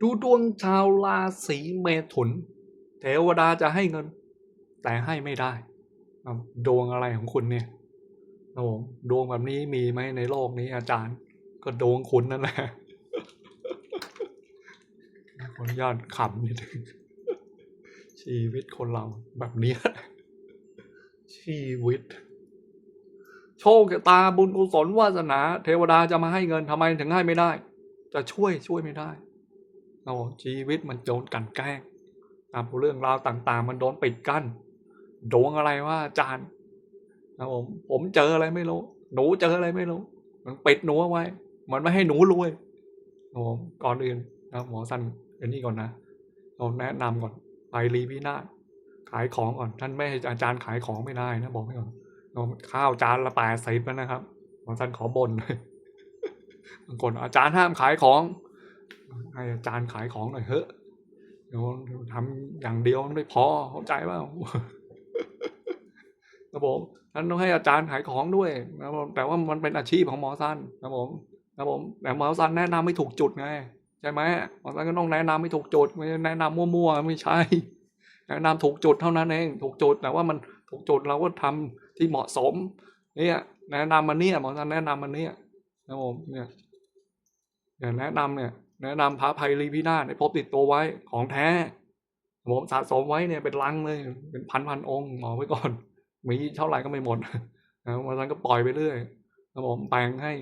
ดูดวงชาวราศีเมถุน เทวดาจะให้เงิน แต่ให้ไม่ได้ ดวงอะไรของคุณเนี่ยครับผมดวงแบบนี้มีไหมในโลกนี้อาจารย์ ก็ดวงคุณนั่นแหละขออนุญาตขำนิดนึงชีวิตคนเราแบบนี้ ชีวิต โชคตาบุญกุศลวาสนา เทวดาจะมาให้เงินทำไมถึงให้ไม่ได้ จะช่วยช่วยไม่ได้ เราชีวิตมันโดนกันแกล้ง ตามเรื่องราวต่างๆ มันโดนปิดกั้นดวงอะไรว่าอาจารย์นะผมผมเจออะไรไม่รู้ หนูเจออะไรไม่รู้ มันปิดหนูเอาไว้ มันไม่ให้หนูรวยนะผมก่อนอื่นนะหมอสันเป็นนี่ก่อนนะเราแนะนำก่อนไปรีพินาศขายของก่อน ท่านไม่ให้อาจารย์ขายของไม่ได้นะบอกไว้ก่อนเราข้าวจานละแปดสิบแล้วนะครับหมอสันขอบ่นเลยบางคนอาจารย์ห้ามขายของ ให้อาจารย์ขายของหน่อยเถอะเดี๋ยวทำอย่างเดียวไม่พอเข้าใจเปล่าครับผมท่านต้องให้อาจารย์ขายของด้วยนะครับผมแต่ว่ามันเป็นอาชีพของหมอสั้นนะครับผมนะครับผมแต่หมอสั้นแนะนำไม่ถูกจุดไงใช่ไหมหมอสั้นก็ต้องแนะนำไม่ถูกจุดไม่แนะนำมั่วๆไม่ใช่แนะนำถูกจุดเท่านั้นเองถูกจุดแต่ว่ามันถูกจุดเราก็ทำที่เหมาะสมเนี่ยแนะนำมันเนี่ยหมอสั้นแนะนำมันเนี่ยนะครับผมเนี่ยเนี่ยแนะนำเนี่ย แนะนำพระภัยรีพินาศให้พบติดตัวไว้ของแท้ผมสะสมไว้เนี่ยเป็นลังเลย เป็นพันพันองค์หมอไว้ก่อน มีเท่าไหร่ก็ไม่หมดนะวันนั้นก็ปล่อยไปเรื่อยนะผมแปลงให้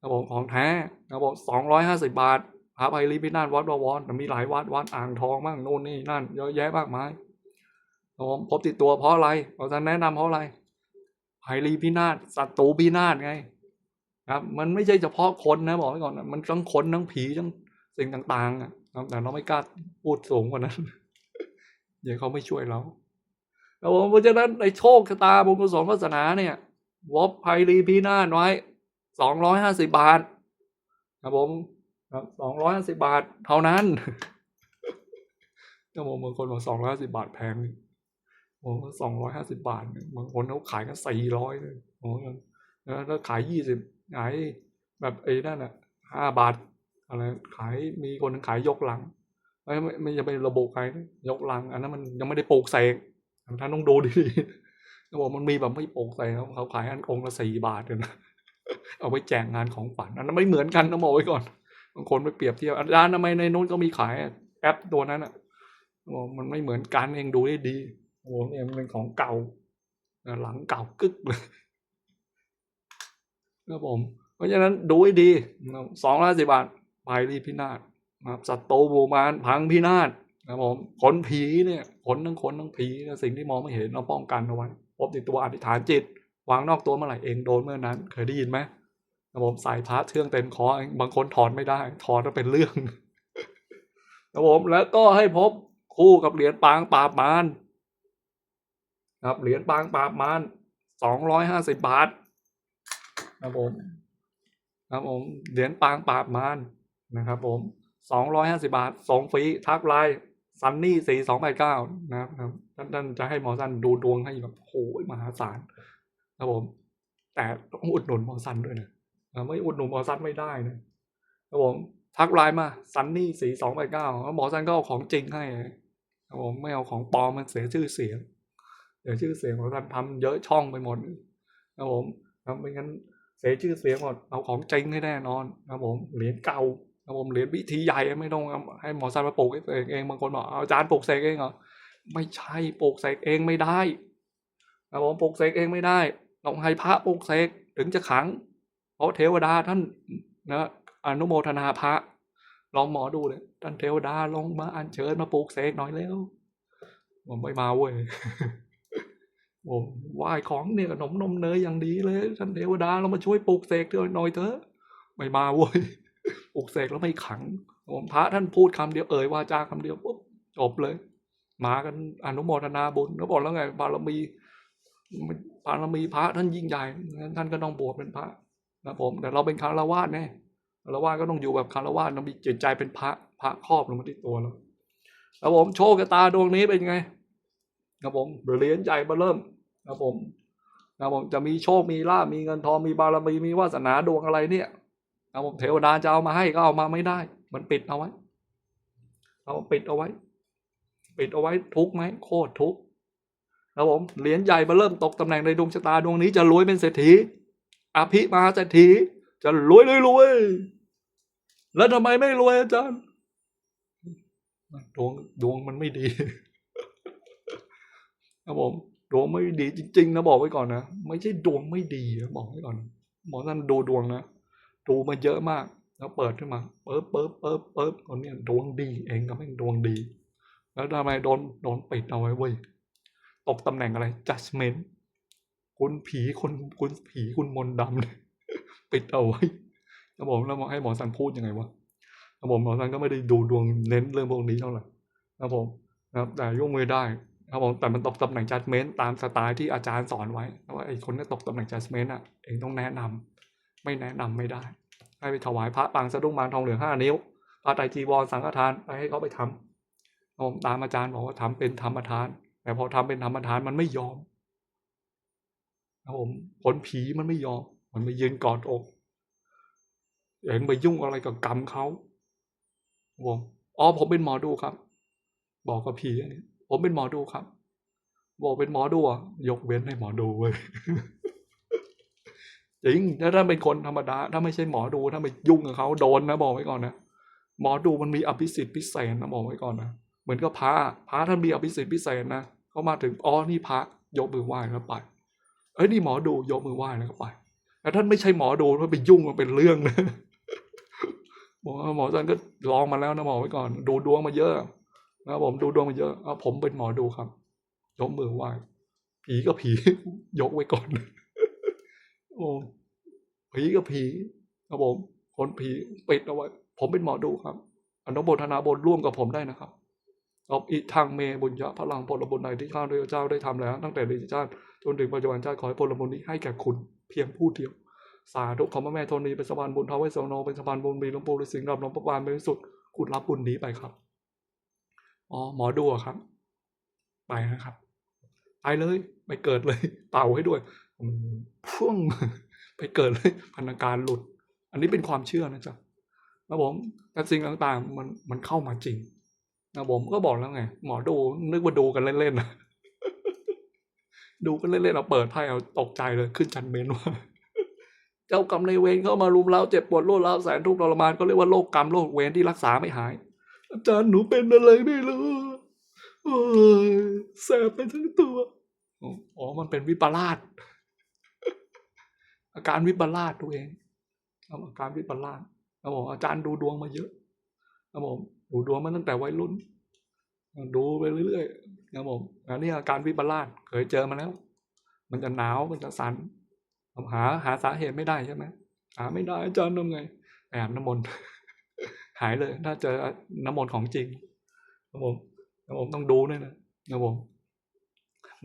นะผมของแท้นะผมสองร้อยห้าสิบบาทพระภัยรีพินาศวัดบวรแต่มีหลายวัดวัดอ่างทองบ้างโน่นนี่นั่นเยอะแยะมากมายนะผมพบติดตัวเพราะอะไรเราจะแนะนำเพราะอะไรภัยรีพินาศศัตรูพินาศไง ครับมันไม่ใช่เฉพาะคนนะบอกไว้ก่อนนะมันทั้งคนทั้งผีทั้งสิ่งต่างๆอะแต่เราไม่กล้าพูดสูงกว่านั้นเดี๋ยวเขาไม่ช่วยเราแล้วผมเพราะฉะนั้นในโชคชะตาบุญกุศลวาสนาเนี่ยวบภัยรีพีนาศไว้สองร้อยห้าสิบาทครับผมสองร้อยห้าสิบาท เท่านั้นก็ผมบางคนบอกสองร้อยห้าสิบาทแพงผมสองร้อยห้าสิบาทบางคนเขาขายกันสี่ร้อยเลยโอ้โหนะถ้าขายยี่สิบ ขายแบบไอ้นั่นอะห้าบาทอะไรขายมีคนนึงขายยกหลัง ไม่ไม่จะไประบุใครยกหลัง อันนั้นมันยังไม่ได้ปลูกเสกท่านต้องดูดีเขาบอกมันมีแบบไม่ปลูกเสกเขาขายอันองละสี่บาทเลยนะเอาไว้แจกงานของฝันอันนั้นไม่เหมือนกันต้องบอกไว้ก่อนบางคนไปเปรียบเทียบอาจารย์ทำไมในนู้นก็มีขายแอปตัวนั้นอะบอกมันไม่เหมือนกันเองดูได้ดีโอ้เนี่ยมันเป็นของเก่าหลังเก่ากึกเลย เพราะฉะนั้นดูให้ดีสองร้อยสิบบาทไปรีพินาศนะครับสัตว์โตบูมานพังพินาศนะผมขนผีเนี่ยขนทั้งขนทั้งผีนะสิ่งที่มองไม่เห็นเราป้องกันเอาไว้พบติดตัวอธิษฐานจิต วางนอกตัวเมื่อไหร่เองโดนเมื่อนั้น เคยได้ยินไหมครับผมใส่พระเชื่องเต็มคอบางคนถอนไม่ได้ ถอนแล้วเป็นเรื่องครับผมแล้วก็ให้พบคู่กับเหรียญปางปราบมารครับเหรียญปางปราบมารสองร้อยห้าสิบบาท ครับผมครับผมเหรียญปางปราบมารนะครับผมสองร้อยห้าสิบาทส่งฟรีทักไลน์ซันนี่สี่สองแปดเก้านะครับท่านท่านจะให้หมอสันดูดวงให้แบบโอ้ยมหาศาลครับผม แต่ต้องอุดหนุนหมอสันด้วยนะไม่อุดหนุนหมอสันไม่ได้นะครับผมทักไลน์มาซันนี่สี่สองแปดเก้าหมอสันก็เอาของจริงให้ครับผมไม่เอาของปลอมมันเสียชื่อเสียงเสียชื่อเสียงหมอสันทำเยอะช่องไปหมดครับผมครับไม่งั้น เสียชื่อเสียงหมดเอาของจริงให้แน่นอนครับผมเหรียญเก่าครับผมเหรียญวิธีใหญ่ไม่ต้องให้หมอสันมาปลูกเองเองบางคนบอกเอาจารย์ปลูกเสกเองเหรอไม่ใช่ปลูกเสกเองไม่ได้ครับผมปลูกเสกเองไม่ได้ต้องให้พระปลูกเสกถึงจะขัง เพราะเทวดาท่านนะอนุโมทนาพระ ลองหมอดูเลยท่านเทวดาลงมาอัญเชิญมาปลูกเสกหน่อยแล้วผมไม่มาเว้ย ผมไหว้ของเนี่ยขนมนมเนยอย่างดีเลยท่านเทวดาเรามาช่วยปลูกเสกเถอะหน่อยเถอะ ไม่มาเว้ยปลูกเสกแล้วไม่ขังผมพระท่านพูดคำเดียวเอ่ยวาจาคำเดียวปุ๊บจบเลย มากันอนุโมทนาบุญแล้วบอกแล้วไงบารมีบารมีพระท่านยิ่งใหญ่งั้นท่านก็ต้องบวชเป็นพระนะผมแต่เราเป็นคารวาสไงคารวาสก็ต้องอยู่แบบคารวาสต้องมีจิตใจเป็นพระพระครอบลงมาที่ตัวเราแล้วผมโชคชะตาดวงนี้เป็นไงครับผมเหรียญใหญ่มาเริ่ม ครับผมครับผมจะมีโชคมีลาภมีเงินทองมีบารมีมีวาสนาดวงอะไรเนี่ยครับผมเทวดาจะเอามาให้ก็เอามาไม่ได้ มันปิดเอาไว้เอาปิดเอาไว้ ปิดเอาไว้ทุกไหมโคตรทุกข์ครับผมเหรียญใหญ่มาเริ่มตกตำแหน่งในดวงชะตาดวงนี้จะรวยเป็นเศรษฐีอภิมหาเศรษฐีจะรวยเลยรวยแล้วทำไมไม่รวยอาจารย์ดวงดวงมันไม่ดีครับผม ดวงไม่ดีจริง ๆ นะบอกไว้ก่อนนะ ไม่ใช่ดวงไม่ดีนะบอกไว้ก่อน หมอท่านดูดวงนะดูมาเยอะมาก แล้วเปิดขึ้นมาเปิบเปิบเปิบเปิบคนนี้ดวงดีเองก็ไม่ดวงดี แล้วทำไมโดนโดนปิดเอาไว้เว้ยตกตำแหน่งอะไร judgment คุณผีคุณคุณผีคุณมนต์ดำเนี่ยปิดเอาไว้แล้วผมแล้วหมอให้หมอสันพูดยังไงวะแล้วผมหมอสันก็ไม่ได้ดูดวงเน้นเรื่องพวกนี้เท่าไหร่นะผมนะครับแต่ยกมือได้ ครับผมแต่มันตกตำแหน่ง judgment ตามสไตล์ที่อาจารย์สอนไว้ว่าไอ้คนที่ตกตำแหน่ง judgment อะเองต้องแนะนำไม่แนะนำไม่ได้ ให้ไปถวายพระปางสะดุ้งมารทองเหลืองห้านิ้วพระไตรจีวรสังฆทานไปให้เขาไปทำผมตามอาจารย์บอกว่าทำเป็นธรรมทาน แต่พอทำเป็นธรรมทานมันไม่ยอมครับผมผลผีมันไม่ยอม มันไปยืนกอดอกเองไปยุ่งอะไรกับกรรมเขาผมอ๋อผมเป็นหมอดูครับ บอกกับผีอันนี้ ผมเป็นหมอดูครับ บอกเป็นหมอดูอะยกเว้นให้หมอดูเว้ยจริงถ้าท่านเป็นคนธรรมดา ถ้าไม่ใช่หมอดู ถ้าไปยุ่งกับเขาโดนนะบอกไว้ก่อนนะ หมอดูมันมีอภิสิทธิ์พิเศษนะบอกไว้ก่อนนะ เหมือนกับพระ พระท่านมีอภิสิทธิ์พิเศษนะ เขามาถึง อ๋อ นี่พระ ยกมือไหว้แล้วไป เอ้ย นี่หมอดู ยกมือไหว้แล้วก็ไป แต่ท่านไม่ใช่หมอดูถ้านไปยุ่งมันเป็นเรื่องนะบอกว่าหมอจันก็ลองมาแล้วนะบอกไว้ก่อน ดูดวงมาเยอะ นะผมดูดวงมาเยอะเอาผมเป็นหมอดูครับยกมือไหว้ผีก็ผี ยกไว้ก่อน โอ้ผีก็ผีครับผมคนผีปิดเอาไว้ ผมเป็นหมอดูครับอนุโมทนาบนร่วมกับผมได้นะครับเอาอีทางเมบุญญาพลังผลบุญใดที่ข้าพเจ้าได้ทำแล้ว ตั้งแต่ในชาติจนถึงปัจจุบันชาติขอให้ผลบุญนี้ให้แก่คุณเพียงผู้เดียว สาธุขอพระแม่ธรณีเป็นสะพานบุญท้าวเวสสวรรณเป็นสะพานบุญมีหลวงปู่ฤาษีสิงห์รับหลวงประวานเป็นที่สุด คุณรับบุญนี้ไปครับ อ๋อหมอดูครับ ไปนะครับ ไปเลย ไปเกิดเลย เป่าให้ด้วยอืมพุ่งไปเกิดเลยพันธการหลุด อันนี้เป็นความเชื่อนะจ๊ะนะผมแต่สิ่งต่างๆมันมันเข้ามาจริงนะผมก็บอกแล้วไง หมอดูนึกว่าดูกันเล่นๆนะดูกันเล่นๆเราเปิดไพ่เอาตกใจเลยขึ้นชันเมนว่าเจ้ากรรมในเวรเข้ามารุมเราเจ็บปวดโรคร้าวแสนทุกข์ทรมานก็เรียกว่าโรคกรรมโรคเวรที่รักษาไม่หาย อาจารย์หนูเป็นอะไรไม่รู้โอ้ยแสบไปทั้งตัว อ๋อ มันเป็นวิปลาสอาการวิปลาสตัวเองอาการวิปลาสครับผมอาจารย์ดูดวงมาเยอะครับผมดูดวงมาตั้งแต่วัยรุ่น ดูไปเรื่อยๆครับผมอันนี้อาการวิปลาสเคยเจอมาแล้ว มันจะหนาว มันจะสั่นหาหาสาเหตุไม่ได้ใช่ไหมหาไม่ได้อาจารย์ทำไงแอบน้ำมนต์ หายเลยถ้าเจอน้ำมนต์ของจริงครับผมครับผมต้องดูด้วยนะครับผม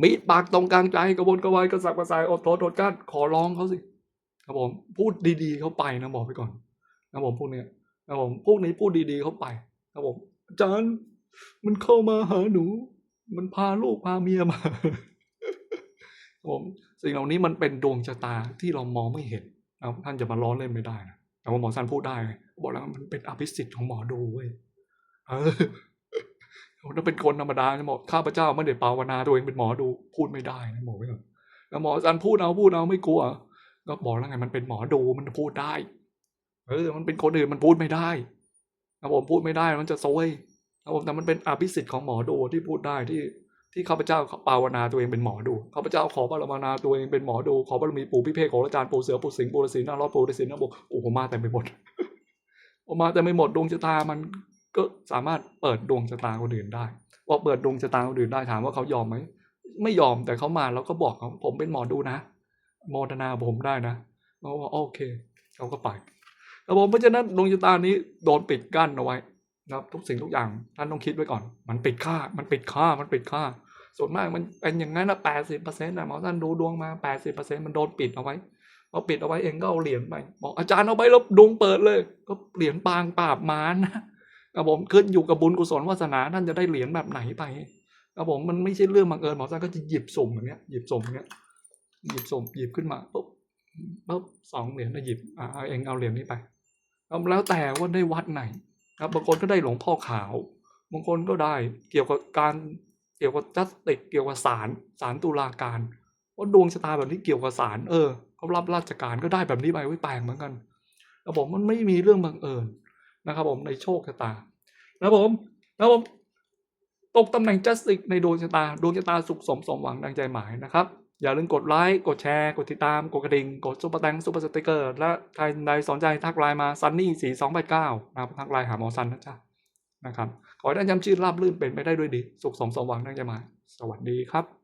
มีปากตรงกลางใจกระวนกระวายกระสับกระส่ายอดทนอดกั้นขอร้องเขาสิครับผมพูดดีๆเขาไปนะบอกไปก่อนนะผมพวกเนี้ยนะผมพวกนี้พูดดีๆเขาไปนะผมอาจารย์มันเข้ามาหาหนู มันพาลูกพาเมียมาครับผมสิ่งเหล่านี้มันเป็นดวงชะตาที่เรามองไม่เห็นนะครับท่านจะมาล้อเล่นไม่ได้นะ แต่ว่าหมอสันพูดได้ บอกแล้วมันเป็นอภิสิทธิ์ของหมอดูเว้ยเออถ้าเป็นคนธรรมดาจะบอกข้าพเจ้าไม่ได้ภาวนาตัวเองเป็นหมอดูพูดไม่ได้นะบอไว้ก่อนแล้วหมอสันพูดเอาพูดเอาไม่กลัวก็บอกแล้วไงมันเป็นหมอดูมันพูดได้ เออ มันเป็นคนอื่นมันพูดไม่ได้นะผมพูดไม่ได้มันจะซวยนะผมแต่มันเป็นอภิสิทธิ์ของหมอดูที่พูดได้ที่ ที่ข้าพเจ้าภาวนาตัวเองเป็นหมอดูข้าพเจ้าขอบารมนาตัวเองเป็นหมอดูขอบารมีปู่พิเภกของอาจารย์ปู่เสือปู่สิงห์ปู่ฤาษีนารอดปู่ฤาษีนารบอกโอ้โหมาแต่ไม่หมดออกมาแต่ไม่หมดดวงชะตามันก็สามารถเปิดดวงชะตาคนอื่นได้พอเปิดดวงชะตาคนอื่นได้ถามว่าเขายอมไหมไม่ยอมแต่เขามาแล้วก็บอกเขาผมเป็นหมอดูนะโมทนาผมได้นะเขาว่าโอเคเขาก็ไปแล้วผมเพราะฉะนั้นดวงชะตานี้โดนปิดกั้นเอาไว้ นะครับทุกสิ่งทุกอย่างท่านต้องคิดไว้ก่อน มันปิดค่า มันปิดค่า มันปิดค่า ส่วนมากมันเป็นอย่างนั้นนะแปดสิบเปอร์เซ็นต์นะหมอท่านดูดวงมาแปดสิบเปอร์เซ็นต์มันโดนปิดเอาไว้พอปิดเอาไว้เองก็เอาเหรียญไปบอกอาจารย์เอาไปแล้วดวงเปิดเลย ก็เหรียญปางปราบมารนะครับผมขึ้นอยู่กับบุญกุศลวาสนาท่านจะได้เหรียญแบบไหนไปครับผมมันไม่ใช่เรื่องบังเอิญหมอท่านก็จะหยิบสุ่มอย่างเงี้ยหยิบสุ่มอย่างเงี้ยหยิบสุ่มหยิบขึ้นมาปุ๊บปุ๊บสองเหรียญนะหยิบอ่าเอาเองเอาเหรียญนี้ไปแล้วแต่ว่าได้วัดไหน ครับบางคนก็ได้หลวงพ่อขาวบางคนก็ได้เกี่ยวกับการเกี่ยวกับจัสติกเกี่ยวกับศาลศาลตุลาการว่าดวงชะตาแบบนี้เกี่ยวกับศาลเออเขารับราชการก็ได้แบบนี้ไปไว้แปลกเหมือนกันแล้วผมมันไม่มีเรื่องบังเอิญนะครับ ผมในโชคชะตานะผมนะผมตกตำแหน่งจัสติกในดวงชะตาดวงชะตาสุขสมสมหวังดังใจหมายนะครับ อย่าลืมกดไลค์ กดแชร์ กดติดตาม กดกระดิ่ง กดซุปเปอร์แตงซุปเปอร์สติกเกอร์ และใครใดสนใจทักไลน์มาซันนี่สี่สองแปดเก้านะครับทักไลน์หาหมอซันนะจ๊ะนะครับ ขอให้ท่านจำชื่อราบลื่นเป็นไปได้ด้วยดี สุขสมสมหวังดังใจะมา สวัสดีครับ